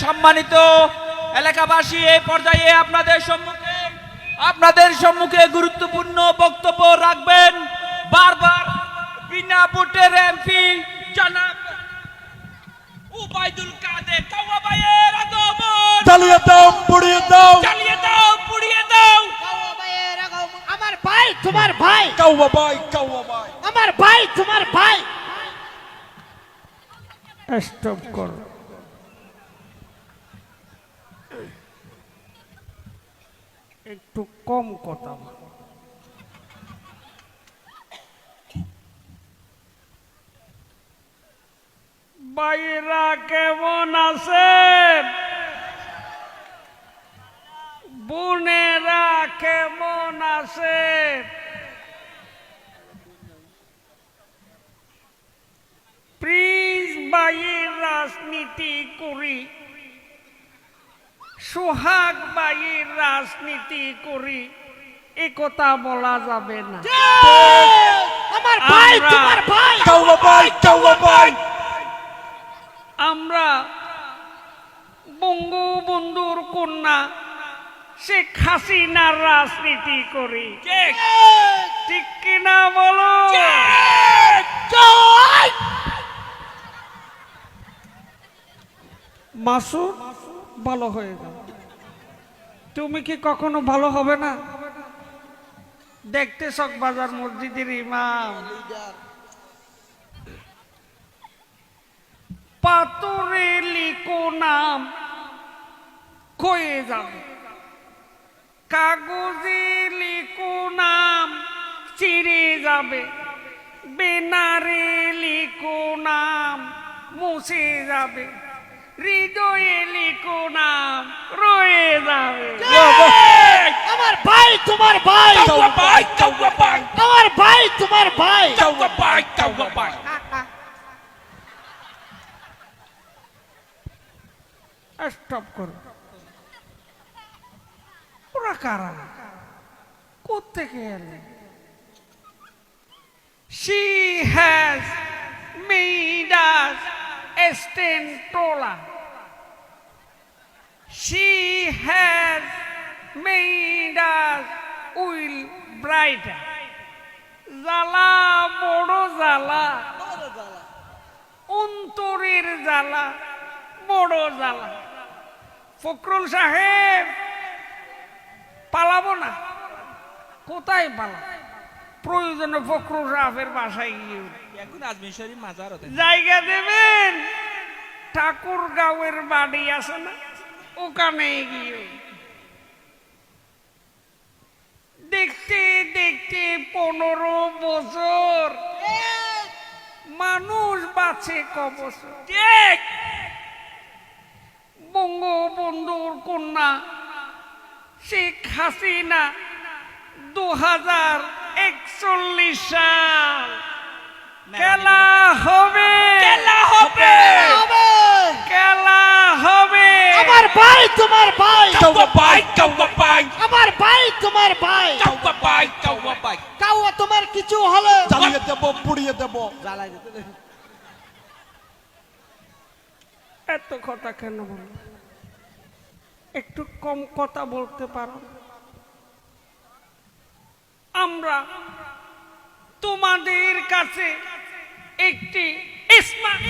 সম্মানিত এলাকাবাসী এই পর্যায়ে আপনাদের সম্মুখে আপনাদের সম্মুখে গুরুত্বপূর্ণ বক্তব্য রাখবেন। বারবার বিনা ভোটের এমপি জনাব উবাইদুল কাদের কাওয়া ভাইয়ের আগমন। চালিয়ে দাও পুড়িয়ে দাও। চালিয়ে দাও পুড়িয়ে দাও। কাওয়া ভাইয়ের আগমন। আমার ভাই তোমার ভাই। কাউয়া ভাই কাউয়া ভাই আমার ভাই তোমার ভাই। স্টপ কর। একটু কম কথা বাইরা কেমন আছে? বোনেরা কেমন আছে? প্রিন্স বাইয়ের রাজনীতি করি। সোহাগ বাইয়ের রাজনীতি করি এ কথা বলা যাবে না। আমার ভাই তোমার ভাই! কাউয়া ভাই কাউয়া ভাই! আমরা বঙ্গবন্ধুর কন্যা শেখ হাসিনার রাজনীতি করি। ঠিক ঠিক কিনা বলো? জয়! মাসুদ ভালো হয়ে যাও তুমি কি কখনো ভালো হবে না? দেখতে শখ বাজার মসজিদের ইমাম। পাথরে লিখো নাম ক্ষয়ে যাবে। কাগজে লিখো নাম, চিরে যাবে। বেনারে লিখো নাম, মুছে যাবে। হৃদয়ে লিখো নাম রয়ে যাবে। আমার ভাই তোমার ভাই। ভাই ভাই আমার ভাই তোমার ভাই। ভাই ভাই স্টপ করো। ওরা কারা? কোথেকে এলে? She has a stentola. She has made us will brighter. জ্বালা বড় জ্বালা অন্তরের জ্বালা বড় জ্বালা ফখরুল সাহেব পালাবো না কোথায় পালা প্রয়োজনে ফখরুল সাহেবের বাসায় গিয়ে। এখন আজমির শরীফ মাজার জায়গা দেবেন? ঠাকুর গাঁয়ের বাড়ি আছে না? ওখানে গিয়ে। দেখতে দেখতে পনেরো বছর। মানুষ বাঁচে ক বছর ঠিক। বঙ্গবন্ধুর কন্যা শেখ হাসিনা দু হাজার একচল্লিশ সাল। খেলা হবে। খেলা হবে। খেলা হবে। আমার ভাই তোমার ভাই। কাওয়া ভাই কাওয়া ভাই। আমার ভাই তোমার ভাই। কাওয়া ভাই কাওয়া ভাই। কাওয়া তোমার কিছু হলে? চালিয়ে দেব পুড়িয়ে দেব। এত কথা কেন বল? একটু কম কথা বলতে পারো আমরা তোমাদের কাছে একটি স্মার্ট